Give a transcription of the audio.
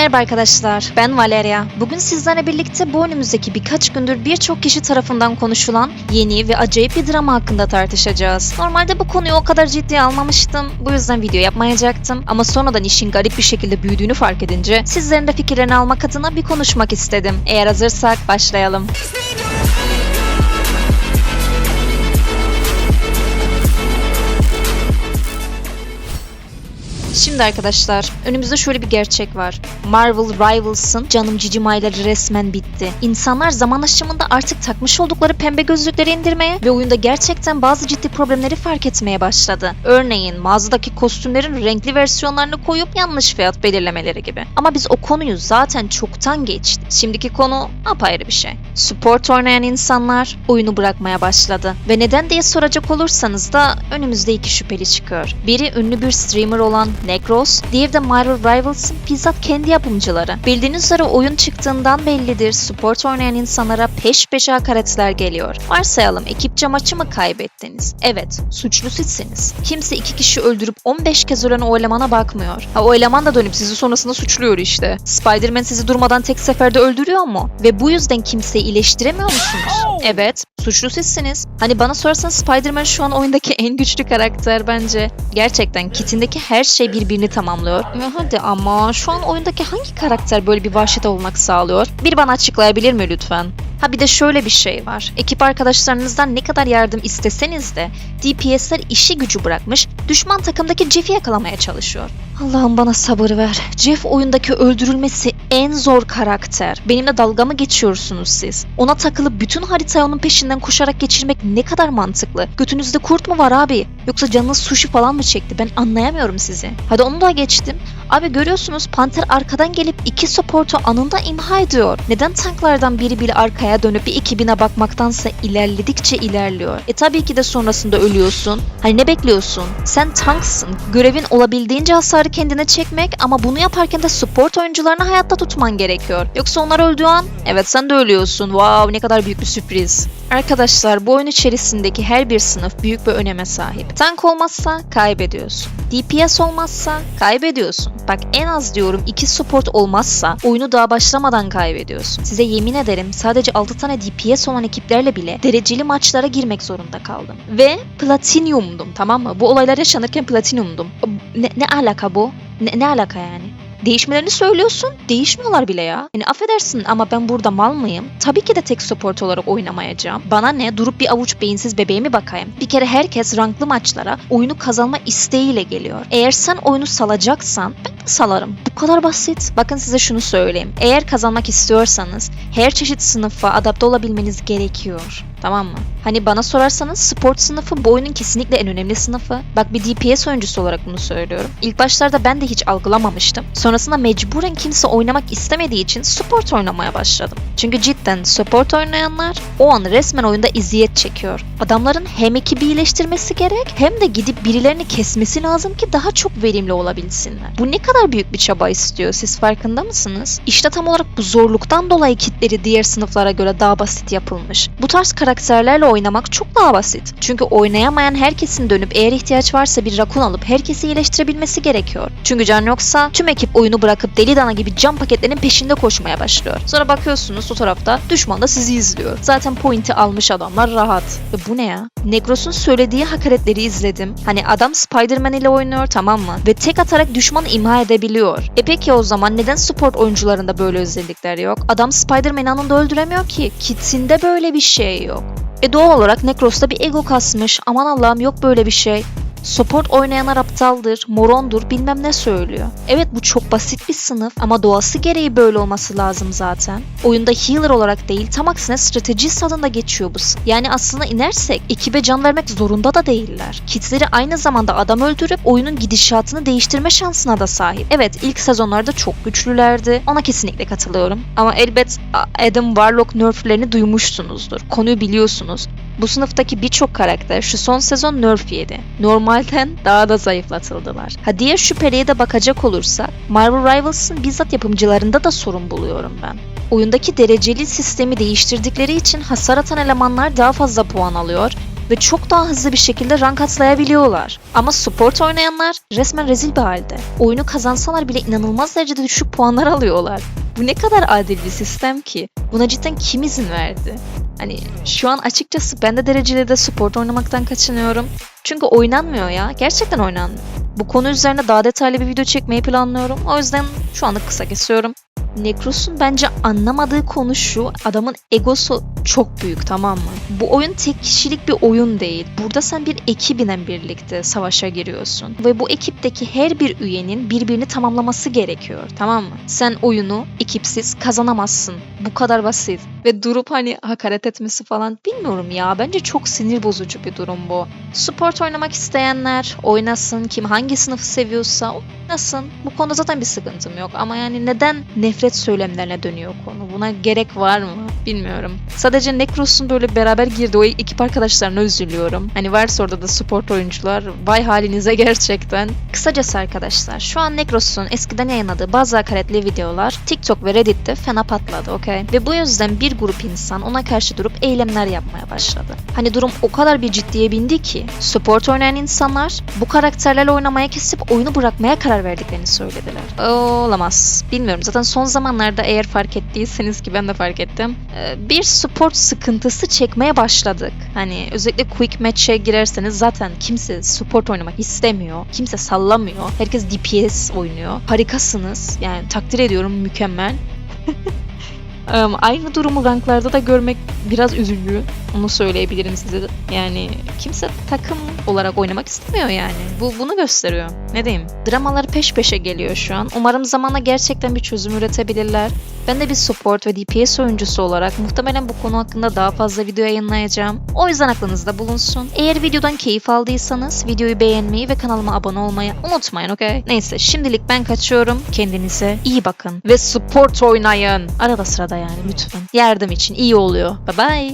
Merhaba arkadaşlar, ben Valeria. Bugün sizlerle birlikte bu önümüzdeki birkaç gündür birçok kişi tarafından konuşulan yeni ve acayip bir drama hakkında tartışacağız. Normalde bu konuyu o kadar ciddiye almamıştım, bu yüzden video yapmayacaktım. Ama sonradan işin garip bir şekilde büyüdüğünü fark edince sizlerin de fikirlerini almak adına bir konuşmak istedim. Eğer hazırsak başlayalım. Şimdi arkadaşlar önümüzde şöyle bir gerçek var. Marvel Rivals'ın canım cicim ayları resmen bitti. İnsanlar zaman aşımında artık takmış oldukları pembe gözlükleri indirmeye ve oyunda gerçekten bazı ciddi problemleri fark etmeye başladı. Örneğin mağazadaki kostümlerin renkli versiyonlarını koyup yanlış fiyat belirlemeleri gibi. Ama biz o konuyu zaten çoktan geçtik. Şimdiki konu apayrı bir şey. Sport oynayan insanlar oyunu bırakmaya başladı. Ve neden diye soracak olursanız da önümüzde iki şüpheli çıkıyor. Biri ünlü bir streamer olan Necros, diğeri de Marvel Rivals'ın bizzat kendi yapımcıları. Bildiğiniz üzere oyun çıktığından bellidir sport oynayan insanlara peş peşe hakaretler geliyor. Varsayalım ekipçe maçı mı kaybettiniz? Evet, suçlu sizsiniz. Kimse iki kişi öldürüp 15 kez ölen o elemana bakmıyor. Ha o eleman da dönüp sizi sonrasında suçluyor işte. Spider-Man sizi durmadan tek seferde öldürüyor mu? Ve bu yüzden kimseyi iyileştiremiyor musunuz? Evet, suçlu sizsiniz. Hani bana sorarsanız Spider-Man şu an oyundaki en güçlü karakter bence. Gerçekten kitindeki her şey birbirini tamamlıyor. Ya hadi ama şu an oyundaki hangi karakter böyle bir vahşet olmak sağlıyor? Bir bana açıklayabilir mi lütfen? Ha bir de şöyle bir şey var. Ekip arkadaşlarınızdan ne kadar yardım isteseniz de DPS'ler işi gücü bırakmış, düşman takımdaki Jeff'i yakalamaya çalışıyor. Allah'ım bana sabır ver. Jeff oyundaki öldürülmesi en zor karakter. Benimle dalga mı geçiyorsunuz siz? Ona takılıp bütün haritayı onun peşinden koşarak geçirmek ne kadar mantıklı? Götünüzde kurt mu var abi? Yoksa canınız sushi falan mı çekti? Ben anlayamıyorum sizi. Hadi onu da geçtim. Abi görüyorsunuz Panther arkadan gelip iki supportu anında imha ediyor. Neden tanklardan biri bile arkaya dönüp bir ekibine bakmaktansa ilerledikçe ilerliyor? E tabii ki de sonrasında ölüyorsun. Hani ne bekliyorsun? Sen tanksın. Görevin olabildiğince hasarı kendine çekmek ama bunu yaparken de support oyuncularını hayatta tutman gerekiyor. Yoksa onlar öldüğü an evet sen de ölüyorsun. Wow ne kadar büyük bir sürpriz. Arkadaşlar bu oyun içerisindeki her bir sınıf büyük bir öneme sahip. Tank olmazsa kaybediyorsun. DPS olmazsa kaybediyorsun. Bak en az diyorum iki support olmazsa oyunu daha başlamadan kaybediyorsun. Size yemin ederim sadece 6 tane DPS olan ekiplerle bile dereceli maçlara girmek zorunda kaldım. Ve platinyumdum tamam mı? Bu olaylar yaşanırken platinyumdum. Ne, ne alaka bu? Ne, ne alaka yani? Değişmelerini söylüyorsun, değişmiyorlar bile ya. Yani affedersin ama ben burada mal mıyım? Tabii ki de tek support olarak oynamayacağım. Bana ne? Durup bir avuç beyinsiz bebeğe mi bakayım? Bir kere herkes ranklı maçlara oyunu kazanma isteğiyle geliyor. Eğer sen oyunu salacaksan ben de salarım. Bu kadar basit. Bakın size şunu söyleyeyim. Eğer kazanmak istiyorsanız her çeşit sınıfa adapte olabilmeniz gerekiyor. Tamam mı? Hani bana sorarsanız sport sınıfı bu oyunun kesinlikle en önemli sınıfı. Bak bir DPS oyuncusu olarak bunu söylüyorum. İlk başlarda ben de hiç algılamamıştım. Sonrasında mecburen kimse oynamak istemediği için support oynamaya başladım. Çünkü cidden support oynayanlar o an resmen oyunda eziyet çekiyor. Adamların hem ekibi iyileştirmesi gerek hem de gidip birilerini kesmesi lazım ki daha çok verimli olabilsinler. Bu ne kadar büyük bir çaba istiyor siz farkında mısınız? İşte tam olarak bu zorluktan dolayı kitleri diğer sınıflara göre daha basit yapılmış. Bu tarz karakterlerle oynamak çok daha basit. Çünkü oynayamayan herkesin dönüp eğer ihtiyaç varsa bir rakun alıp herkesi iyileştirebilmesi gerekiyor. Çünkü can yoksa tüm ekip oyunu bırakıp deli dana gibi cam paketlerinin peşinde koşmaya başlıyor. Sonra bakıyorsunuz o tarafta düşman da sizi izliyor. Zaten pointi almış adamlar rahat. Ve bu ne ya? Necros'un söylediği hakaretleri izledim. Hani adam Spider-Man ile oynuyor tamam mı? Ve tek atarak düşmanı imha edebiliyor. E peki o zaman neden support oyuncularında böyle özellikler yok? Adam Spider-Man'i anında öldüremiyor ki. Kitinde böyle bir şey yok. E doğal olarak Necros'ta bir ego kasmış. Aman Allah'ım yok böyle bir şey. Support oynayanlar aptaldır, morondur bilmem ne söylüyor. Evet bu çok basit bir sınıf ama doğası gereği böyle olması lazım zaten. Oyunda healer olarak değil tam aksine stratejist adında geçiyor bu. s- Yani aslında inersek ekibe can vermek zorunda da değiller. Kitleri aynı zamanda adam öldürüp oyunun gidişatını değiştirme şansına da sahip. Evet ilk sezonlarda çok güçlülerdi. Ona kesinlikle katılıyorum. Ama elbet Adam Warlock nerflerini duymuşsunuzdur. Konuyu biliyorsunuz. Bu sınıftaki birçok karakter şu son sezon nerf yedi. Normalden daha da zayıflatıldılar. Ha diğer şüpheliye de bakacak olursak Marvel Rivals'ın bizzat yapımcılarında da sorun buluyorum ben. Oyundaki dereceli sistemi değiştirdikleri için hasar atan elemanlar daha fazla puan alıyor ve çok daha hızlı bir şekilde rank atlayabiliyorlar. Ama support oynayanlar resmen rezil bir halde. Oyunu kazansalar bile inanılmaz derecede düşük puanlar alıyorlar. Bu ne kadar adil bir sistem ki? Buna cidden kim izin verdi? Hani şu an açıkçası ben de dereceli de support oynamaktan kaçınıyorum. Çünkü oynanmıyor ya. Gerçekten oynanmıyor. Bu konu üzerine daha detaylı bir video çekmeyi planlıyorum. O yüzden şu anlık kısa kesiyorum. Necros'un bence anlamadığı konu şu. Adamın egosu çok büyük tamam mı? Bu oyun tek kişilik bir oyun değil. Burada sen bir ekibinle birlikte savaşa giriyorsun. Ve bu ekipteki her bir üyenin birbirini tamamlaması gerekiyor tamam mı? Sen oyunu ekipsiz kazanamazsın. Bu kadar basit. Ve durup hani hakaret etmesi falan bilmiyorum ya. Bence çok sinir bozucu bir durum bu. Support oynamak isteyenler oynasın. Kim hangi sınıfı seviyorsa oynasın. Bu konuda zaten bir sıkıntım yok. Ama yani neden nefret söylemlerine dönüyor konu? Buna gerek var mı? Bilmiyorum. Sadece Necros'un böyle beraber girdiği o ekip arkadaşlarına üzülüyorum. Hani varsa orada da support oyuncular. Vay halinize gerçekten. Kısacası arkadaşlar şu an Necros'un eskiden yayınladığı bazı hakaretli videolar TikTok ve Reddit'te fena patladı okey? Ve bu yüzden bir grup insan ona karşı durup eylemler yapmaya başladı. Hani durum o kadar bir ciddiye bindi ki support oynayan insanlar bu karakterlerle oynamaya kesip oyunu bırakmaya karar verdiklerini söylediler. Olamaz. Bilmiyorum. Zaten son zamanlarda eğer fark ettiyseniz ki ben de fark ettim. e, Bir support sıkıntısı çekmeye başladık. Hani özellikle quick match'e girerseniz zaten kimse support oynamak istemiyor. Kimse sallamıyor. Herkes DPS oynuyor. Harikasınız. Yani takdir ediyorum mükemmel. Aynı durumu ranklarda da görmek biraz üzücü. Onu söyleyebilirim size. Yani kimse takım olarak oynamak istemiyor yani. Bu bunu gösteriyor. Ne diyeyim? Dramalar peş peşe geliyor şu an. Umarım zamanla gerçekten bir çözüm üretebilirler. Ben de bir support ve DPS oyuncusu olarak muhtemelen bu konu hakkında daha fazla video yayınlayacağım. O yüzden aklınızda bulunsun. Eğer videodan keyif aldıysanız videoyu beğenmeyi ve kanalıma abone olmayı unutmayın okey? Neyse şimdilik ben kaçıyorum. Kendinize iyi bakın. Ve support oynayın. Arada sırada yani lütfen. Yardım için iyi oluyor. Bye bye.